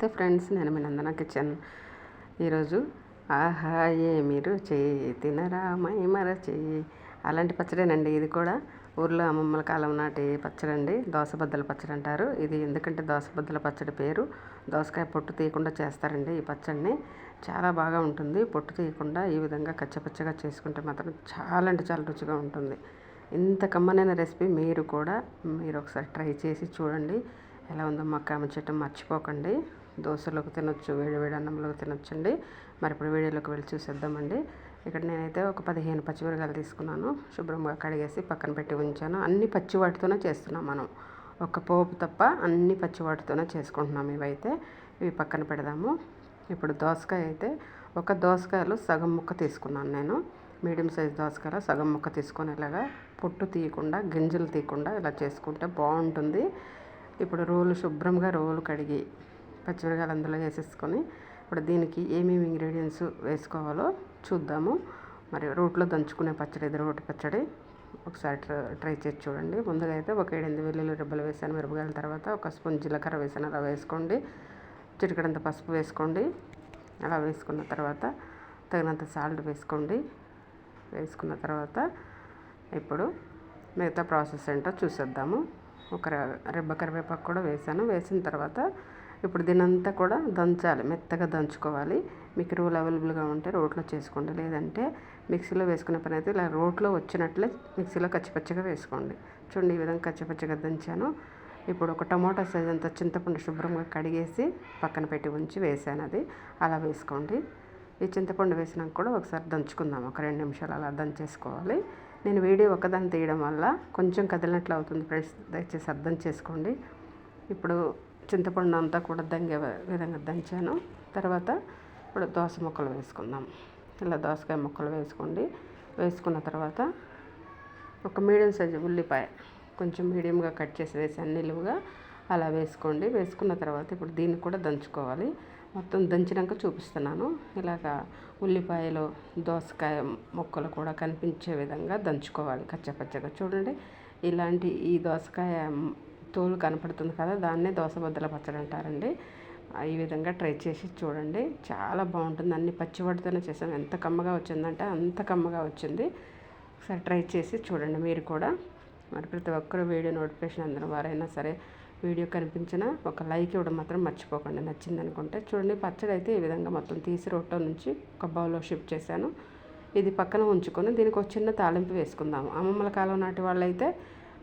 నమస్తే ఫ్రెండ్స్ నేను మీ నందన కిచెన్. ఈరోజు ఆహా ఏమి రుచి? తినరా? మై మరచి అలాంటి పచ్చడేనండి. ఇది కూడా ఊర్లో అమ్మమ్మల కాలం నాటి పచ్చడి అండి దోసబద్దల పచ్చడి అంటారు. ఇది ఎందుకంటే దోసబద్దల పచ్చడి పేరు? దోసకాయ పొట్టు తీయకుండా చేస్తారండి ఈ పచ్చడిని. చాలా బాగా ఉంటుంది. పొట్టు తీయకుండా ఈ విధంగా కచ్చపచ్చగా చేసుకుంటే మాత్రం చాలా అంటే చాలా రుచిగా ఉంటుంది. ఇంత కమ్మనైన రెసిపీ మీరు కూడా మీరు ఒకసారి ట్రై చేసి చూడండి. ఎలా ఉందో మా కామెంట్ చేయటం మర్చిపోకండి. దోశలోకి తినొచ్చు వేడి వేడి అన్నంలోకి తినొచ్చండి. మరి ఇప్పుడు వీడియోలోకి వెళ్ళి చూసేద్దామండి. ఇక్కడ నేనైతే ఒక పదిహేను పచ్చిమిరకాయలు తీసుకున్నాను. శుభ్రంగా కడిగేసి పక్కన పెట్టి ఉంచాను. అన్ని పచ్చి వాటితోనే చేస్తున్నాం మనం. ఒక పోపు తప్ప అన్ని పచ్చి వాటితోనే చేసుకుంటున్నాం ఇవైతే. ఇవి పక్కన పెడదాము. ఇప్పుడు దోసకాయ అయితే ఒక దోసకాయలు సగం ముక్క తీసుకున్నాను నేను. మీడియం సైజ్ దోసకాయలు సగం ముక్క తీసుకొని ఇలాగా పొట్టు తీయకుండా గింజలు తీయకుండా ఇలా చేసుకుంటే బాగుంటుంది. ఇప్పుడు రోలు శుభ్రంగా రోలు కడిగి పచ్చిమిరకాయలు అందులో వేసేసుకొని ఇప్పుడు దీనికి ఏమేమి ఇంగ్రీడియంట్స్ వేసుకోవాలో చూద్దాము. మరి రోట్లో దంచుకునే పచ్చడి ఇది రోటి పచ్చడి ఒకసారి ట్రై చేసి చూడండి. ముందుగా అయితే ఒక ఏడెనిమిది వెల్లుల్లి రెబ్బలు వేసాను. మిరపకాయల తర్వాత ఒక స్పూన్ జీలకర్ర వేసాను. అలా వేసుకోండి. చిటికడంత పసుపు వేసుకోండి. అలా వేసుకున్న తర్వాత తగినంత సాల్ట్ వేసుకోండి. వేసుకున్న తర్వాత ఇప్పుడు మిగతా ప్రాసెస్ ఏంటో చూసేద్దాము. ఒక రెబ్బ కరివేపాకు కూడా వేసాను. వేసిన తర్వాత ఇప్పుడు దీనంతా కూడా దంచాలి మెత్తగా దంచుకోవాలి. మీకు రోలు అవైలబుల్గా ఉంటే రోట్లో చేసుకోండి. లేదంటే మిక్సీలో వేసుకునే పని అయితే ఇలా రోట్లో వచ్చినట్లే మిక్సీలో కచ్చిపచ్చిగా వేసుకోండి. చూడండి ఈ విధంగా కచ్చిపచ్చిగా దంచాను. ఇప్పుడు ఒక టమాటా సైజ్ అంత చింతపండు శుభ్రంగా కడిగేసి పక్కన పెట్టి ఉంచి వేసాను అది. అలా వేసుకోండి. ఈ చింతపండు వేసినాక కూడా ఒకసారి దంచుకుందాం. ఒక రెండు నిమిషాలు అలా దంచేసుకోవాలి. నేను వీడియో ఒకదాన్ని తీయడం వల్ల కొంచెం కదిలినట్లు అవుతుంది ఫ్రెండ్స్. దయచేసి అర్థం చేసుకోండి. ఇప్పుడు చింతపండు అంతా కూడా దంగే విధంగా దంచాను. తర్వాత ఇప్పుడు దోస ముక్కలు వేసుకుందాం. ఇలా దోసకాయ ముక్కలు వేసుకోండి. వేసుకున్న తర్వాత ఒక మీడియం సైజు ఉల్లిపాయ కొంచెం మీడియంగా కట్ చేసి వేసాను నిలువుగా. అలా వేసుకోండి. వేసుకున్న తర్వాత ఇప్పుడు దీన్ని కూడా దంచుకోవాలి. మొత్తం దంచినాక చూపిస్తున్నాను. ఇలాగా ఉల్లిపాయలు దోసకాయ ముక్కలు కూడా కనిపించే విధంగా దంచుకోవాలి. కచ్చపచ్చగా చూడండి. ఇలాంటి ఈ దోసకాయ తోలు కనపడుతుంది కదా దాన్నే దోసబద్దల పచ్చడి అంటారండి. ఈ విధంగా ట్రై చేసి చూడండి. చాలా బాగుంటుంది. అన్ని పచ్చివాటితోనే చేసాం. ఎంత కమ్మగా వచ్చిందంటే అంత కమ్మగా వచ్చింది. ఒకసారి ట్రై చేసి చూడండి మీరు కూడా. మరి ప్రతి ఒక్కరు వీడియో నోటిఫికేషన్ అందరం వారైనా సరే వీడియో కనిపించిన ఒక లైక్ ఇవ్వడం మాత్రం మర్చిపోకండి. నచ్చింది అనుకుంటే చూడండి. పచ్చడి అయితే ఈ విధంగా మొత్తం తీసి రొట్టె నుంచి ఒక బౌల్లో షిఫ్ట్ చేశాను. ఇది పక్కన ఉంచుకొని దీనికి ఒక చిన్న తాలింపు వేసుకుందాము అమ్మమ్మల కాలం నాటి వాళ్ళైతే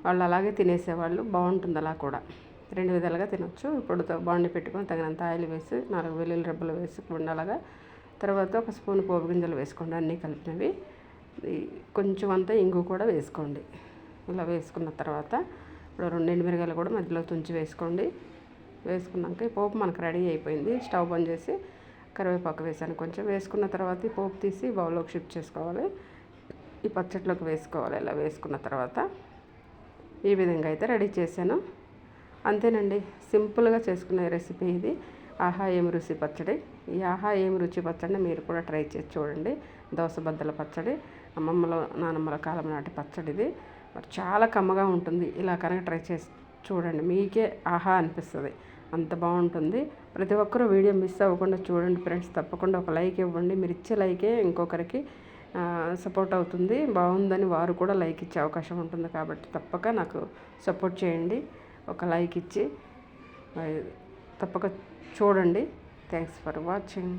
వాళ్ళు అలాగే తినేసేవాళ్ళు బాగుంటుంది అలా కూడా. రెండు విధాలుగా తినొచ్చు. ఇప్పుడు బాండి పెట్టుకొని తగినంత ఆయిల్ వేసి నాలుగు వెల్లుల్లి రెబ్బలు వేసి ఉండాలగా తర్వాత ఒక స్పూన్ పోపు గింజలు వేసుకోండి అన్నీ కలిపినవి. కొంచెం అంతా ఇంగు కూడా వేసుకోండి. ఇలా వేసుకున్న తర్వాత ఇప్పుడు రెండు ఎండుమిరగాయలు కూడా మధ్యలో తుంచి వేసుకోండి. వేసుకున్నాక ఈ పోపు మనకు రెడీ అయిపోయింది. స్టవ్ బంద్ చేసి కరివేపాకు వేసాను కొంచెం. వేసుకున్న తర్వాత ఈ పోపు తీసి బౌల్లోకి షిఫ్ట్ చేసుకోవాలి. ఈ పచ్చట్లోకి వేసుకోవాలి. ఇలా వేసుకున్న తర్వాత ఈ విధంగా అయితే రెడీ చేశాను. అంతేనండి సింపుల్గా చేసుకునే రెసిపీ ఇది. ఆహా ఏమి రుచి పచ్చడి? ఈ ఆహా ఏమి రుచి పచ్చడిని మీరు కూడా ట్రై చేసి చూడండి. దోసబద్దల పచ్చడి అమ్మమ్మల నానమ్మల కాలం నాటి పచ్చడి ఇది. మరి చాలా కమ్మగా ఉంటుంది. ఇలా కనుక ట్రై చేసి చూడండి. మీకే ఆహా అనిపిస్తుంది. అంత బాగుంటుంది. ప్రతి ఒక్కరూ వీడియో మిస్ అవ్వకుండా చూడండి ఫ్రెండ్స్. తప్పకుండా ఒక లైక్ ఇవ్వండి. మీరు ఇచ్చే లైకే ఇంకొకరికి సపోర్ట్ అవుతుంది. బాగుందని వారు కూడా లైక్ ఇచ్చే అవకాశం ఉంటుంది కాబట్టి తప్పక నాకు సపోర్ట్ చేయండి. ఒక లైక్ ఇచ్చి తప్పక చూడండి. Thanks for watching